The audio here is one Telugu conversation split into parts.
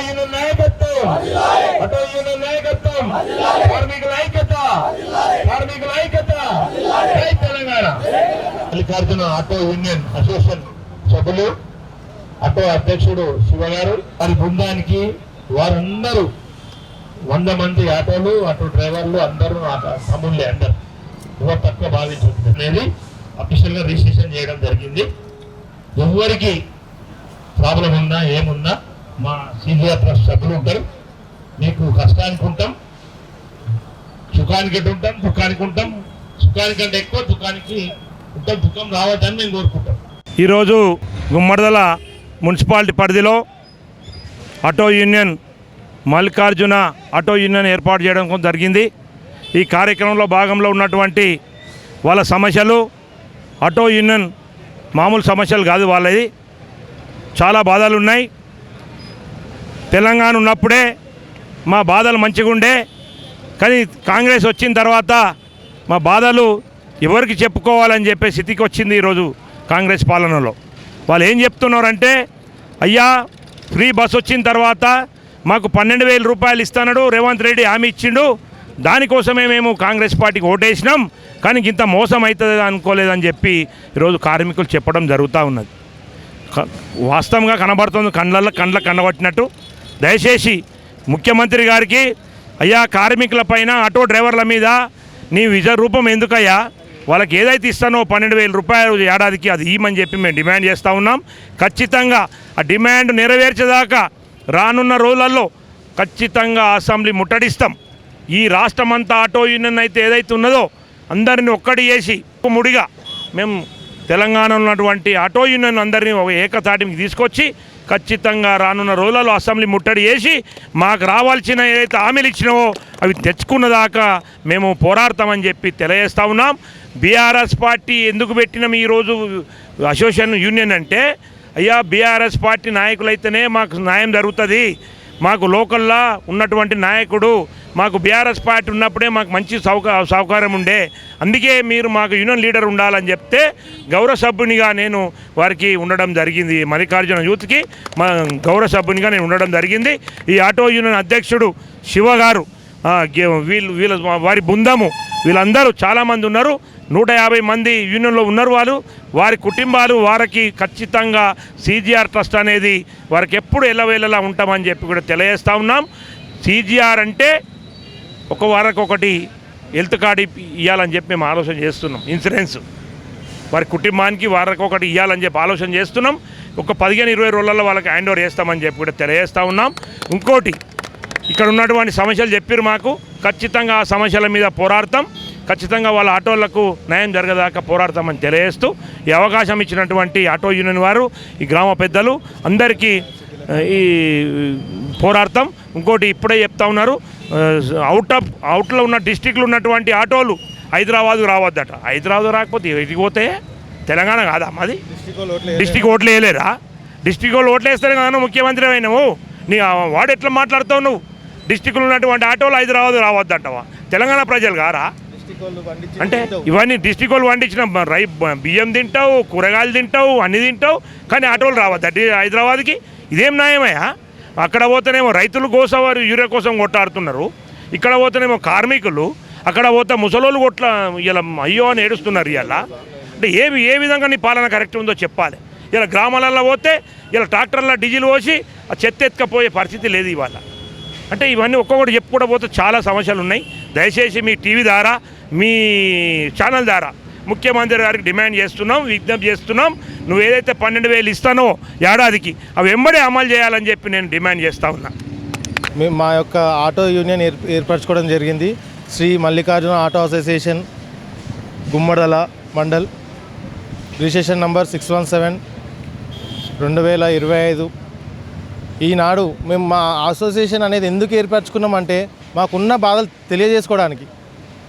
నాయకత్వం. ఆటో యూనియన్ నాయకత్వం. కార్మికుల ఐక్యత కార్మికుల ఐక్యత జై Telangana. Mallikarjuna auto union association సభ్యులు ఆటో అధ్యక్షుడు శివ గారు వారి బృందానికి వారందరూ వంద మంది ఆటోలు ఆటో డ్రైవర్లు అందరూ తమ్ముళ్ళే అందరు. ఎవరు తక్కువ భావించదు అనేది అఫీషియల్గా రిజిస్ట్రేషన్ చేయడం జరిగింది. ఎవరికి ప్రాబ్లం ఉన్నా ఏమున్నా మా సీనియర్ ట్రస్ట్ సభ్యులు ఉంటారు. మీకు కష్టానికి ఉంటాం సుఖానికి ఉంటాం దుఃఖానికి ఉంటాం. సుఖానికంటే ఎక్కువ దుఃఖానికి ఉంటాం దుఃఖం రావద్దని మేము కోరుకుంటాం. ఈరోజు గుమ్మడిదల మున్సిపాలిటీ పరిధిలో auto union Mallikarjuna auto union ఏర్పాటు చేయడం జరిగింది. ఈ కార్యక్రమంలో భాగంలో ఉన్నటువంటి వాళ్ళ సమస్యలు ఆటో యూనియన్ మామూలు సమస్యలు కాదు వాళ్ళది. చాలా బాధలు ఉన్నాయి. తెలంగాణ ఉన్నప్పుడే మా బాధలు మంచిగా ఉండే. కానీ కాంగ్రెస్ వచ్చిన తర్వాత మా బాధలు ఎవరికి చెప్పుకోవాలని చెప్పే స్థితికి వచ్చింది ఈరోజు కాంగ్రెస్ పాలనలో. వాళ్ళు ఏం చెప్తున్నారంటే అయ్యా ఫ్రీ బస్ వచ్చిన తర్వాత మాకు పన్నెండు వేల రూపాయలు ఇస్తానడు రేవంత్ రెడ్డి హామీ ఇచ్చిండు. దానికోసమే మేము కాంగ్రెస్ పార్టీకి ఓటేసినాం. కానీ ఇంత మోసం అవుతుంది అనుకోలేదని చెప్పి ఈరోజు కార్మికులు చెప్పడం జరుగుతూ ఉన్నది. వాస్తవంగా కనబడుతుంది కండ్ల కండ్ల కనబట్టినట్టు దయచేసి ముఖ్యమంత్రి గారికి అయ్యా కార్మికుల పైన ఆటో డ్రైవర్ల మీద నీ విజ రూపం ఎందుకయ్యా? వాళ్ళకి ఏదైతే ఇస్తానో పన్నెండు వేల రూపాయలు ఏడాదికి అది ఇవ్వమని చెప్పి మేము డిమాండ్ చేస్తూ ఉన్నాం. ఖచ్చితంగా ఆ డిమాండ్ నెరవేర్చేదాకా రానున్న రోజులలో ఖచ్చితంగా అసెంబ్లీ ముట్టడిస్తాం. ఈ రాష్ట్రమంతా ఆటో యూనియన్ అయితే ఏదైతే ఉన్నదో అందరిని ఒక్కటి చేసి ముడిగా మేము తెలంగాణలో ఉన్నటువంటి ఆటో యూనియన్ అందరినీ ఒక ఏకతాటికి తీసుకొచ్చి ఖచ్చితంగా రానున్న రోజులలో అసెంబ్లీ ముట్టడి చేసి మాకు రావాల్సిన ఏదైతే హామీలు ఇచ్చినావో అవి తెచ్చుకున్న దాకా మేము పోరాడతామని చెప్పి తెలియజేస్తా ఉన్నాం. బీఆర్ఎస్ పార్టీ ఎందుకు పెట్టినాం ఈరోజు అసోసియేషన్ యూనియన్ అంటే అయ్యా బీఆర్ఎస్ పార్టీ నాయకులైతేనే మాకు న్యాయం జరుగుతుంది. మాకు లోకల్లా ఉన్నటువంటి నాయకుడు మాకు బీఆర్ఎస్ పార్టీ ఉన్నప్పుడే మాకు మంచి సౌక సౌకర్యం ఉండే. అందుకే మీరు మాకు యూనియన్ లీడర్ ఉండాలని చెప్తే గౌరవ సభ్యునిగా నేను వారికి ఉండడం జరిగింది. మల్లికార్జున యూత్కి మా గౌరవ సభ్యునిగా నేను ఉండడం జరిగింది. ఈ ఆటో యూనియన్ అధ్యక్షుడు శివ గారు వీళ్ళు వీళ్ళ వారి బృందము వీళ్ళందరూ చాలామంది ఉన్నారు. నూట యాభై మంది యూనియన్లో ఉన్నారు వాళ్ళు. వారి కుటుంబాలు వారికి ఖచ్చితంగా సీజీఆర్ ట్రస్ట్ అనేది వారికి ఎప్పుడు ఎల్లవేళలా ఉంటామని చెప్పి కూడా తెలియజేస్తూ ఉన్నాం. సీజీఆర్ అంటే ఒక వారికి ఒకటి హెల్త్ కార్డు ఇవ్వాలని చెప్పి మేము ఆలోచన చేస్తున్నాం. ఇన్సూరెన్స్. వారి కుటుంబానికి వారికి ఒకటి ఇవ్వాలని చెప్పి ఆలోచన చేస్తున్నాం. ఒక పదిహేను ఇరవై రోజులలో వాళ్ళకి హ్యాండ్ ఓవర్ చేస్తామని చెప్పి కూడా తెలియజేస్తూ ఉన్నాం. ఇంకోటి ఇక్కడ ఉన్నటువంటి సమస్యలు చెప్పారు మాకు. ఖచ్చితంగా ఆ సమస్యల మీద పోరాడతాం. ఖచ్చితంగా వాళ్ళ ఆటోలకు న్యాయం జరగదాకా పోరాడతామని తెలియజేస్తూ ఈ అవకాశం ఇచ్చినటువంటి ఆటో యూనియన్ వారు ఈ గ్రామ పెద్దలు అందరికీ ఈ పోరాడతాం. ఇంకోటి ఇప్పుడే చెప్తా ఉన్నారు అవుట్ ఆఫ్ అవుట్లో ఉన్న డిస్టిక్లో ఉన్నటువంటి ఆటోలు హైదరాబాద్ రావద్దట. హైదరాబాద్ రాకపోతే ఎటుకి పోతే తెలంగాణ కాదా మాది? డిస్టిక్ ఓట్లు వేయలేరా డిస్టిక్ వాళ్ళు ఓట్లు వేస్తారు కదా ముఖ్యమంత్రి అయినావు. నీ వాడు ఎట్లా మాట్లాడుతావు నువ్వు? డిస్టిక్లో ఉన్నటువంటి ఆటోలు హైదరాబాద్ రావద్దంటవా? తెలంగాణ ప్రజలు కారా అంటే ఇవన్నీ డిస్టిక్ వాళ్ళు పండించిన రై బియ్యం తింటావు కూరగాయలు తింటావు అన్ని తింటావు కానీ ఆటోలు రావద్దు. హైదరాబాద్కి ఇదేం న్యాయమయ్యా? అక్కడ పోతేనేమో రైతులు కోసవారు యూరియా కోసం కొట్టాడుతున్నారు ఇక్కడ పోతేనేమో కార్మికులు అక్కడ పోతే ముసలోళ్ళు కొట్ల ఇలా అయ్యో అని ఏడుస్తున్నారు ఇలా అంటే ఏ ఏ విధంగా నీ పాలన కరెక్ట్ ఉందో చెప్పాలి. ఇలా గ్రామాలలో పోతే ఇలా ట్రాక్టర్ల డీజిల్ పోసి ఆ చెత్త ఎత్తుకపోయే పరిస్థితి లేదు ఇవాళ. అంటే ఇవన్నీ ఒక్కొక్కటి చెప్పుకుంటూ పోతే చాలా సమస్యలు ఉన్నాయి. దయచేసి మీ టీవీ ద్వారా మీ ఛానల్ ద్వారా ముఖ్యమంత్రి గారికి డిమాండ్ చేస్తున్నాం విజ్ఞప్తి చేస్తున్నాం. నువ్వు ఏదైతే పన్నెండు వేలు ఇస్తానో ఏడాదికి అవి వెంబడే అమలు చేయాలని చెప్పి నేను డిమాండ్ చేస్తూ ఉన్నా. మేము మా యొక్క ఆటో యూనియన్ ఏర్ ఏర్పరచుకోవడం జరిగింది. Shri Mallikarjuna auto association Gummadala mandal registration number six one seven రెండు వేల ఇరవై ఐదు ఈనాడు మేము మా అసోసియేషన్ అనేది ఎందుకు ఏర్పరచుకున్నామంటే మాకున్న బాధలు తెలియజేసుకోవడానికి.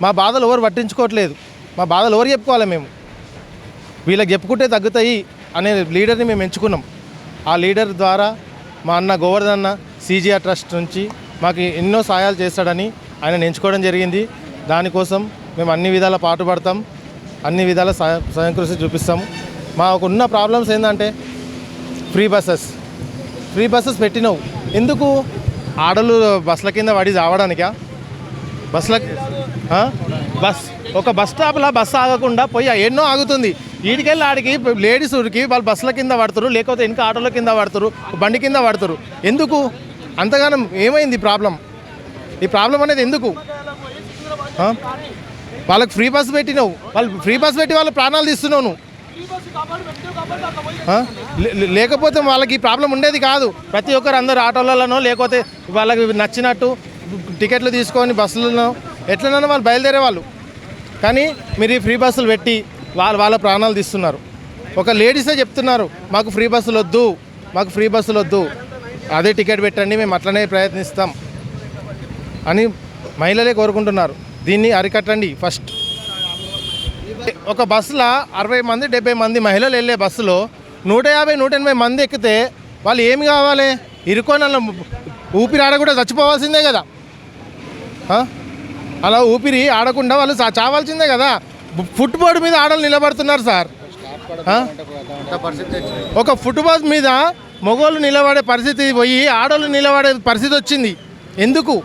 మా బాధలు ఎవరు పట్టించుకోవట్లేదు. మా బాధలు ఎవరు చెప్పుకోవాలి మేము? వీళ్ళకి చెప్పుకుంటే తగ్గుతాయి అనే లీడర్ని మేము ఎంచుకున్నాం. ఆ లీడర్ ద్వారా మా అన్న గోవర్ధన్ అన్న సీజీఆర్ ట్రస్ట్ నుంచి మాకు ఎన్నో సహాయాలు చేస్తాడని ఆయన ఎంచుకోవడం జరిగింది. దానికోసం మేము అన్ని విధాల పాటుపడతాం అన్ని విధాల సహాయ కృషి చూపిస్తాము మాకున్న ప్రాబ్లమ్స్ ఏంటంటే ఫ్రీ బస్సెస్ ఫ్రీ బస్సెస్ పెట్టినావు. ఎందుకు? ఆడలు బస్సుల కింద పడి చావడానికా? బస్సుల బస్ ఒక బస్ స్టాప్లో బస్సు ఆగకుండా పోయి ఎన్నో ఆగుతుంది. వీడికెళ్ళి ఆడికి లేడీస్ ఊరికి వాళ్ళు బస్సుల కింద పడతారు లేకపోతే ఇంకా ఆటోల కింద పడతారు బండి కింద పడతారు ఎందుకు? అంతగానం ఏమైంది ప్రాబ్లం? ఈ ప్రాబ్లం అనేది ఎందుకు? వాళ్ళకి ఫ్రీ బస్ పెట్టినావు. వాళ్ళు ఫ్రీ బస్ పెట్టి వాళ్ళ ప్రాణాలు తీస్తున్నావు నువ్వు. లేకపోతే వాళ్ళకి ఈ ప్రాబ్లం ఉండేది కాదు. ప్రతి ఒక్కరు అందరు ఆటోలలోనో లేకపోతే వాళ్ళకి నచ్చినట్టు టికెట్లు తీసుకొని బస్సులలో ఎట్లనైనా వాళ్ళు బయలుదేరే వాళ్ళు. కానీ మీరు ఈ ఫ్రీ బస్సులు పెట్టి వాళ్ళు వాళ్ళ ప్రాణాలు తీస్తున్నారు. ఒక లేడీసే చెప్తున్నారు మాకు ఫ్రీ బస్సులు వద్దు మాకు ఫ్రీ బస్సులు వద్దు. అదే టికెట్ పెట్టండి మేము అట్లనే ప్రయత్నిస్తాం. అని మహిళలే కోరుకుంటున్నారు. దీన్ని అరికట్టండి ఫస్ట్. ఒక బస్సులో అరవై మంది డెబ్బై మంది మహిళలు వెళ్ళే బస్సులో నూట యాభై నూట ఎనభై మంది ఎక్కితే వాళ్ళు ఏమి కావాలి? ఇరుకొని అలా ఊపిరి ఆడకుండా చచ్చిపోవాల్సిందే కదా. అలా ఊపిరి ఆడకుండా వాళ్ళు చావాల్సిందే కదా. ఫుట్బాల్ మీద ఆడలు నిలబడుతున్నారు సార్. ఒక ఫుట్బాల్ మీద మగవాళ్ళు నిలబడే పరిస్థితి పోయి ఆడవాళ్ళు నిలబడే పరిస్థితి వచ్చింది. ఎందుకు?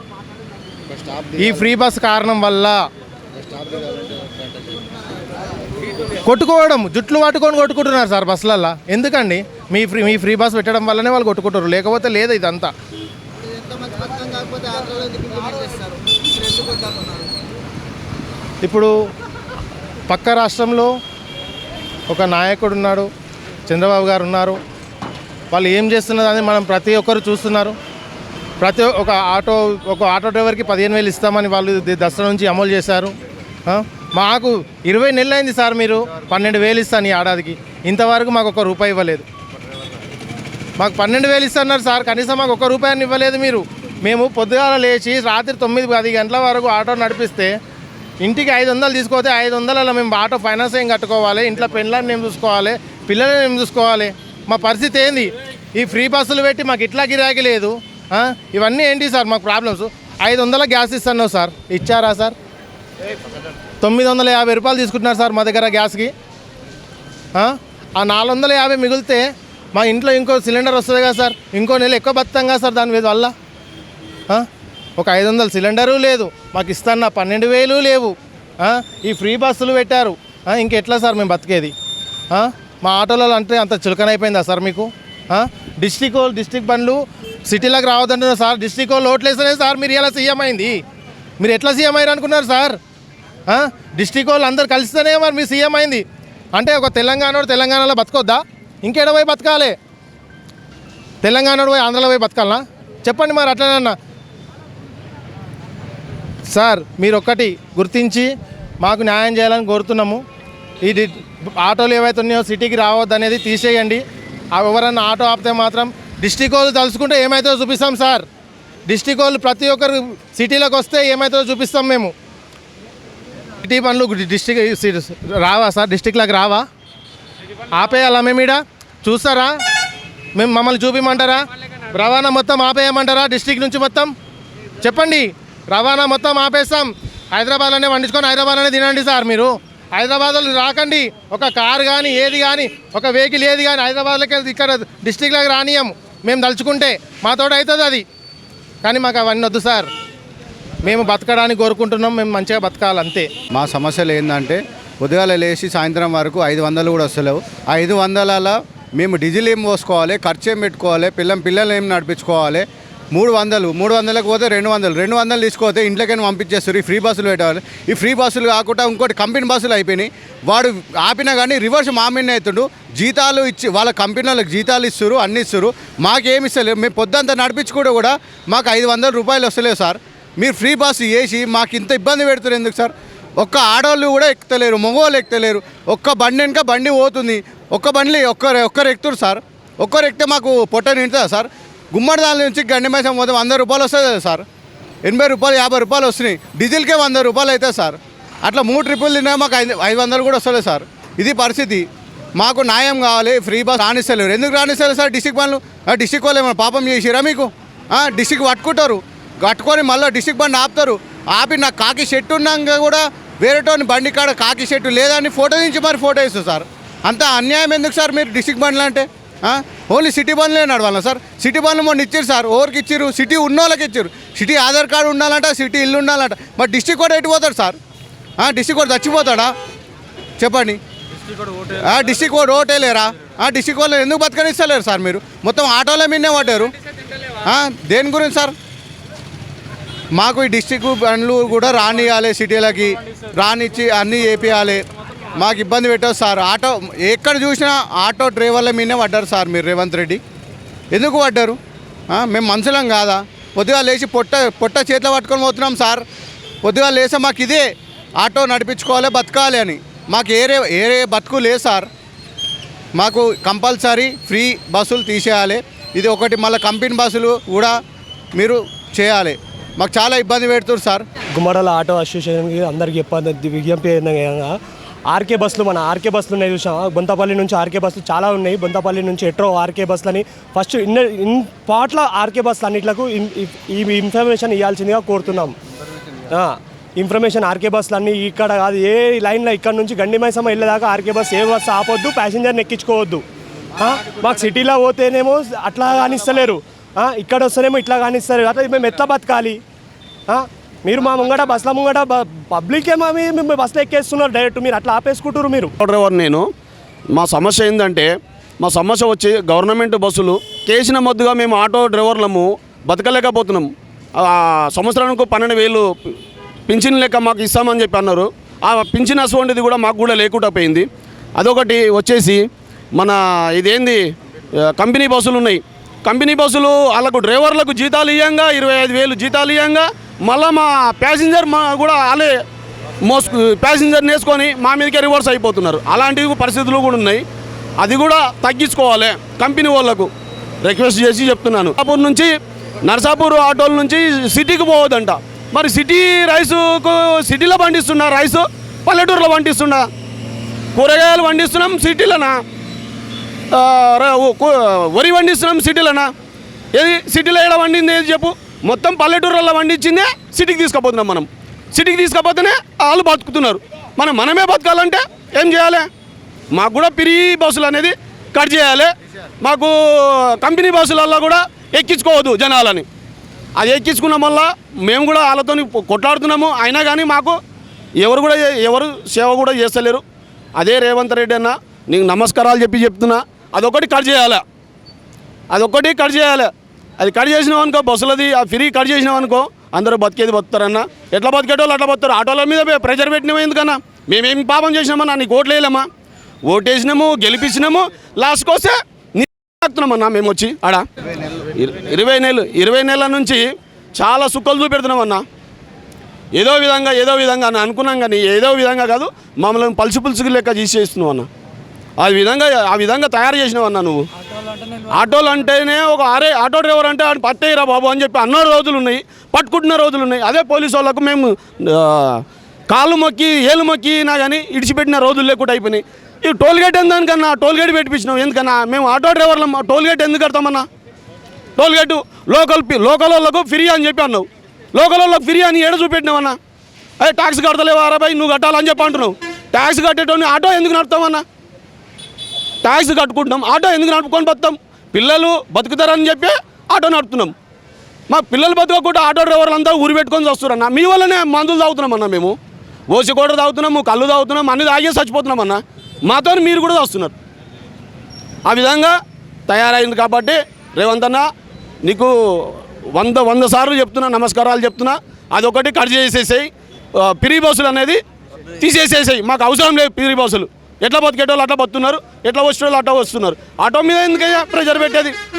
ఈ ఫ్రీ బస్ కారణం వల్ల. కొట్టుకోవడం జుట్లు పట్టుకొని కొట్టుకుంటున్నారు సార్ బస్సులల్లో. ఎందుకండి? మీ ఫ్రీ మీ ఫ్రీ బస్ పెట్టడం వల్లనే వాళ్ళు కొట్టుకుంటారు లేకపోతే లేదు ఇదంతా. ఇప్పుడు పక్క రాష్ట్రంలో ఒక నాయకుడు ఉన్నాడు చంద్రబాబు గారు ఉన్నారు వాళ్ళు ఏం చేస్తున్నదని మనం ప్రతి ఒక్కరు చూస్తున్నారు. ప్రతి ఒక ఆటో ఒక ఆటో డ్రైవర్కి పదిహేను వేలు ఇస్తామని వాళ్ళు దసరా నుంచి అమలు చేశారు. మాకు ఇరవై నెలలు అయింది సార్ మీరు పన్నెండు వేలు ఇస్తాను ఈ ఏడాదికి ఇంతవరకు మాకు ఒక రూపాయి ఇవ్వలేదు. మాకు పన్నెండు వేలు ఇస్తున్నారు సార్ కనీసం మాకు ఒక రూపాయని ఇవ్వలేదు మీరు. మేము పొద్దుగాల లేచి రాత్రి తొమ్మిది పది గంటల వరకు ఆటో నడిపిస్తే ఇంటికి ఐదు వందలు తీసుకోతే ఐదు వందలలో మేము ఆటో ఫైనాన్స్ ఏం కట్టుకోవాలి? ఇంట్లో పెళ్ళని మేము చూసుకోవాలి? పిల్లల్ని మేము చూసుకోవాలి? మా పరిస్థితి ఏంది? ఈ ఫ్రీ బస్సులు పెట్టి మాకు ఇట్లా గిరాకీ లేదు. ఇవన్నీ ఏంటి సార్ మాకు ప్రాబ్లమ్స్ ఐదు వందల గ్యాస్ ఇస్తున్నావు సార్. ఇచ్చారా సార్? తొమ్మిది వందల యాభై రూపాయలు తీసుకుంటున్నారు సార్ మా దగ్గర గ్యాస్కి. ఆ? నాలుగు వందల యాభై మిగిలితే మా ఇంట్లో ఇంకో సిలిండర్ వస్తుంది కదా సార్. ఇంకో నెల ఎక్కువ బతాం కదా సార్ దాని మీద వల్ల. ఒక ఐదు వందల సిలిండరు లేదు. మాకు ఇస్తాన్న పన్నెండు వేలు లేవు. ఈ ఫ్రీ బస్సులు పెట్టారు. ఇంకెట్లా సార్ మేము బతికేది? మా ఆటోలలో అంటే అంత చులకనైపోయిందా సార్ మీకు? డిస్టిక్ డిస్టిక్ బండ్లు సిటీలోకి రావద్దంటున్నారు సార్. డిస్టిక్ వాళ్ళు ఓట్లేస్తేనే సార్. మీరు ఇలా సీఎం అయింది. మీరు ఎట్లా సీఎం అయ్యారు అనుకున్నారు సార్? డిస్టిక్ వాళ్ళు అందరు కలిస్తేనే మరి మీ సీఎం అయింది. అంటే ఒక తెలంగాణ తెలంగాణలో బతకొద్దా? ఇంకేడ పోయి బతకాలి? తెలంగాణ పోయి ఆంధ్రలో పోయి బతకాలనా? చెప్పండి మరి అట్లనన్నా సార్ మీరు ఒక్కటి గుర్తించి మాకు న్యాయం చేయాలని కోరుతున్నాము. ఇది ఆటోలు ఏవైతే ఉన్నాయో సిటీకి రావద్దు అనేది తీసేయండి. ఆ ఎవరన్నా ఆటో ఆపితే మాత్రం డిస్టిక్ వాళ్ళు తలుచుకుంటే ఏమైతుందో చూపిస్తాం సార్. డిస్టిక్ వాళ్ళు ప్రతి ఒక్కరు సిటీలోకి వస్తే ఏమవుతుందో చూపిస్తాం మేము. సిటీ పనులు డిస్టిక్ రావా సార్? డిస్టిక్లోకి రావా? ఆపేయాలా మేము ఈడ? చూస్తారా? మేము మమ్మల్ని చూపిమంటారా? రవాణా మొత్తం ఆపేయమంటారా డిస్టిక్ నుంచి మొత్తం? చెప్పండి. రవాణా మొత్తం ఆపేస్తాం. హైదరాబాద్లోనే వండించుకొని హైదరాబాద్లోనే తినండి సార్ మీరు. హైదరాబాద్లో రాకండి. ఒక కారు కానీ ఏది కానీ ఒక వెహికల్ ఏది కానీ హైదరాబాద్లోకి వెళ్ళి ఇక్కడ డిస్టిక్లోకి రానియం మేము తలుచుకుంటే. మాతోటి అవుతుంది అది. కానీ మాకు అవన్నీ వద్దు సార్. మేము బతకడానికి కోరుకుంటున్నాం మేము మంచిగా బతకాలి అంతే. మా సమస్యలు ఏంటంటే ఉదయాలు లేచి సాయంత్రం వరకు ఐదు వందలు కూడా వస్తలేవు. ఐదు వందలలో మేము డీజిల్ ఏం పోసుకోవాలి ఖర్చు ఏం పెట్టుకోవాలి పిల్లం పిల్లలు ఏం నడిపించుకోవాలి మూడు వందలు మూడు వందలకు పోతే రెండు వందలు రెండు వందలు తీసుకుపోతే ఇంట్లోకైనా పంపించేస్తారు. ఈ ఫ్రీ బస్సులు పెట్టేవాళ్ళు. ఈ ఫ్రీ బస్సులు కాకుండా ఇంకోటి కంపెనీ బస్సులు అయిపోయినాయి. వాడు ఆపినా కానీ రివర్స్ మామిన్ అవుతుండు జీతాలు ఇచ్చి వాళ్ళ కంపెనీ వాళ్ళకి జీతాలు ఇస్తారు అన్ని ఇస్తారు. మాకేమి ఇస్తలేదు మేము పొద్దంతా నడిపించుకుంటూ కూడా మాకు ఐదు వందల రూపాయలు వస్తలేదు సార్. మీరు ఫ్రీ బస్సు చేసి మాకు ఇంత ఇబ్బంది పెడుతున్నారు ఎందుకు సార్? ఒక్క ఆడవాళ్ళు కూడా ఎక్కుతలేరు మగవాళ్ళు ఎక్కుతలేరు. ఒక్క బండి వెనుక బండి పోతుంది. ఒక్క బండి ఒక్కరు ఒక్కరు ఎక్కుతారు సార్. ఒక్కరు ఎక్కితే మాకు పొట్ట నిండుతుందా సార్? గుమ్మడిదాల నుంచి గండి పోతే వంద రూపాయలు వస్తుంది కదా సార్? ఎనభై రూపాయలు యాభై రూపాయలు వస్తున్నాయి. డీజిల్కే వంద రూపాయలు అవుతుంది సార్. అట్లా మూడు ట్రిప్పులు తిన్నా మాకు ఐదు ఐదు వందలు కూడా వస్తుంది సార్. ఇది పరిస్థితి. మాకు న్యాయం కావాలి ఫ్రీ బస్ రాణిస్తలేరు. ఎందుకు రాణిస్తలేరు సార్ డిస్టిక్ బండ్లు? ఆ డిస్టిక్ వాళ్ళు ఏమైనా పాపం చేసిరా మీకు? డిస్టిక్ పట్టుకుంటారు. కట్టుకొని మళ్ళీ డిస్టిక్ బండి ఆపుతారు. ఆపి నాకు కాకి షెట్టు ఉన్నాక కూడా వేరేటోని బండి కాడ కాకి షెట్టు లేదని ఫోటో నుంచి మరి ఫోటో ఇస్తారు సార్. అంత అన్యాయం ఎందుకు సార్ మీరు డిస్టిక్ బండ్లు అంటే? ఓన్లీ సిటీ బండ్లే నడవాలా సార్ సిటీ బండ్లు మొన్న ఇచ్చారు సార్ ఓవర్కి ఇచ్చారు సిటీ ఉన్న వాళ్ళకి ఇచ్చారు. సిటీ ఆధార్ కార్డు ఉండాలంట సిటీ ఇల్లు ఉండాలంట. మరి డిస్టిక్ కూడా ఎటు పోతాడు సార్? డిస్టిక్ కూడా చచ్చిపోతాడా? చెప్పండి. ఆ, డిస్టిక్ కూడా ఓటే లేరా? ఆ, డిస్టిక్ వాళ్ళు ఎందుకు బతకనిస్తలేరు సార్ మీరు? మొత్తం ఆటోల మీదనే ఆ, దేని గురించి సార్? మాకు ఈ డిస్టిక్ బండ్లు కూడా రానియాలి సిటీలకి రానిచ్చి అన్నీ చేపియాలి. మాకు ఇబ్బంది పెట్టదు సార్. ఆటో ఎక్కడ చూసినా ఆటో డ్రైవర్ల మీదనే పడ్డారు సార్ మీరు రేవంత్ రెడ్డి. ఎందుకు పడ్డారు? మేము మనుషులం కాదా? పొద్దుగా లేచి పొట్ట పొట్ట చేతిలో పట్టుకొని పోతున్నాం సార్. పొద్దుగా లేస్తే మాకు ఇదే ఆటో నడిపించుకోవాలి బతకాలి అని. మాకు ఏరే ఏరే బతుకు లేదు సార్. మాకు కంపల్సరీ ఫ్రీ బస్సులు తీసేయాలి. ఇది ఒకటి మళ్ళీ కంపెనీ బస్సులు కూడా మీరు చేయాలి. మాకు చాలా ఇబ్బంది పెడుతున్నారు సార్. గుమ్మడల ఆటో అసోసియేషన్కి అందరికీ చెప్పాలి విజ్ఞప్తి ఏంటనగా ఆర్కే బస్సులు మన ఆర్కే బస్సులు ఉన్నాయి చూసాం బొంతపల్లి నుంచి ఆర్కే బస్సులు చాలా ఉన్నాయి. బొంతపల్లి నుంచి ఎట్రో ఆర్కే బస్సులని ఫస్ట్ ఇన్ ఇన్ పాట్ల ఆర్కే బస్సులు అన్నిట్లకు ఈ- ఇన్ఫర్మేషన్ ఇవ్వాల్సిందిగా కోరుతున్నాం. ఇన్ఫర్మేషన్ ఆర్కే బస్సులు అన్నీ ఇక్కడ కాదు ఏ లైన్లో ఇక్కడ నుంచి గండిమైసమ్మ వెళ్ళేదాకా ఆర్కే బస్సు ఏ బస్సు ఆపొద్దు ప్యాసింజర్ని ఎక్కించుకోవద్దు. మాకు సిటీలో పోతేనేమో అట్లా కానిస్తలేరు. ఇక్కడ వస్తేనేమో ఇట్లా కానిస్తారు అట్లా మేము ఎట్లా బతకాలి? మీరు మా ముంగట బస్ల ముంగట పబ్లికే పబ్లిక్ మీ- బస్సులో ఎక్కేస్తున్నారు? డైరెక్ట్ మీరు అట్లా ఆపేసుకుంటారు మీరు? డ్రైవర్ నేను. మా సమస్య ఏంటంటే మా సమస్య వచ్చి గవర్నమెంట్ బస్సులు కేసిన మద్దుగా మేము ఆటో డ్రైవర్లము బతకలేకపోతున్నాం. ఆ, సంవత్సరానికి పన్నెండు వేలు పింఛన్ లెక్క మాకు ఇస్తామని చెప్పి అన్నారు. ఆ పింఛన్ అటువంటిది కూడా మాకు కూడా లేకుండా పోయింది. అదొకటి వచ్చేసి మన ఇదేంది కంపెనీ బస్సులు ఉన్నాయి. కంపెనీ బస్సులు వాళ్ళకు డ్రైవర్లకు జీతాలు ఇవ్వంగా ఇరవై ఐదు వేలు జీతాలు ఇవ్వంగా మళ్ళీ మా ప్యాసింజర్ మా కూడా వాళ్ళే మోసుకు ప్యాసింజర్ వేసుకొని మా మీదకే రివర్స్ అయిపోతున్నారు. అలాంటివి పరిస్థితులు కూడా ఉన్నాయి. అది కూడా తగ్గించుకోవాలి కంపెనీ వాళ్ళకు. రిక్వెస్ట్ చేసి చెప్తున్నాను. నర్సాపూర్ నుంచి నర్సాపూర్ ఆటోల నుంచి సిటీకి పోవద్దంట. మరి సిటీ రైసుకు సిటీలో పండిస్తున్నా రైసు పల్లెటూరులో పండిస్తున్నా కూరగాయలు పండిస్తున్నాం సిటీలోనా? వరి పండిస్తున్నాం సిటీలోనా ఏది? సిటీలో ఏడ వండింది? ఏది చెప్పు. మొత్తం పల్లెటూరులో వండించిందే సిటీకి తీసుకుపోతున్నాం మనం. సిటీకి తీసుకపోతేనే వాళ్ళు బతుకుతున్నారు. మనం మనమే బతకాలంటే ఏం చేయాలి? మాకు కూడా పిరి బస్సులు అనేది కట్ చేయాలి. మాకు కంపెనీ బస్సులల్లో కూడా ఎక్కించుకోవద్దు జనాలని. అది ఎక్కించుకున్న వల్ల మేము కూడా వాళ్ళతో కొట్లాడుతున్నాము. అయినా కానీ మాకు ఎవరు కూడా ఎవరు సేవ కూడా చేస్తలేరు. అదే రేవంత్ రెడ్డి అన్న నీకు నమస్కారాలు చెప్పి చెప్తున్నా. అదొకటి కట్ చేయాలి. అదొకటి కట్ చేయాలి. అది కట్ చేసినాం అనుకో బస్సులది ఆ ఫ్రీ కట్ చేసినాం అనుకో అందరూ బతికేది బతుతారన్న ఎట్లా బతికేటోళ్ళు అట్లా బతుతారు ఆటోల మీద ప్రెజర్ పెట్టినాము ఎందుకన్నా? మేమేం పాపం చేసినామన్నా నీకు ఓట్లు వేయలేమా? ఓటేసినాము గెలిపించినాము లాస్ట్కి వస్తే నీ మేము వచ్చి ఆడ? ఇరవై నెలలు ఇరవై నెలల నుంచి చాలా సుక్కలు చూపెడుతున్నామన్నా. ఏదో విధంగా ఏదో విధంగా అని అనుకున్నాం కానీ ఏదో విధంగా కాదు మమ్మల్ని పలుసు పులుసుకు లెక్క తీసేస్తున్నాం అన్న ఆ విధంగా ఆ విధంగా తయారు చేసినావు అన్న నువ్వు. ఆటోలు అంటేనే ఒక అరే ఆటో డ్రైవర్ అంటే ఆడు పట్టేయరా బాబు అని చెప్పి అన్న రోజులు ఉన్నాయి పట్టుకుంటున్న రోజులు ఉన్నాయి. అదే పోలీసు వాళ్ళకు మేము కాళ్ళు మొక్కి ఏలు మొక్కినా కానీ ఇడిచిపెట్టిన రోజులు లేకుండా అయిపోయినాయి. ఈ టోల్ గేట్ ఎందుకన్నా టోల్ గేట్ పెట్టించినాం ఎందుకన్నా? మేము ఆటో డ్రైవర్లం టోల్ గేట్ ఎందుకు కడతామన్నా? టోల్ గేటు లోకల్ లోకల్ వాళ్ళకు ఫ్రీ అని చెప్పి అన్నావు. లోకల్ వాళ్ళకు ఫ్రీ అని ఏడ చూపెట్టినావన్నా? అదే ట్యాక్స్ కడతలేవా అరవై నువ్వు కట్టాలని చెప్పి అంటున్నావు. ట్యాక్స్ కట్టేటోని ఆటో ఎందుకు నడుపుతామన్నా ట్యాక్స్ కట్టుకుంటున్నాం ఆటో ఎందుకు నడుపుకొని బతాం పిల్లలు బతుకుతారని చెప్పి ఆటో నడుపుతున్నాం. మా పిల్లలు బతుకోకుండా ఆటో డ్రైవర్లు అంతా ఊరి పెట్టుకొని వస్తున్నారన్న మీ వల్లనే మందులు తాగుతున్నామన్నా మేము. ఓసికోట తాగుతున్నాము కళ్ళు తాగుతున్నాం అన్ని తాగే చచ్చిపోతున్నామన్నా మాతో మీరు కూడా వస్తున్నారు. ఆ విధంగా తయారైంది కాబట్టి రేవంత్ అన్న నీకు వంద వంద సార్లు చెప్తున్నా నమస్కారాలు చెప్తున్నా. అదొకటి కట్ చేసేసేయి. పిరి బస్సులు అనేది తీసేసేసాయి. మాకు అవసరం లేదు పిరి బస్సులు. ఎట్లా బతికేటోళ్ళు అట్లా బతున్నారు ఎట్లా వచ్చేటోళ్ళు అట్లా వస్తున్నారు ఆటో మీద ఎందుకయ్యా ప్రెజర్ పెట్టేది?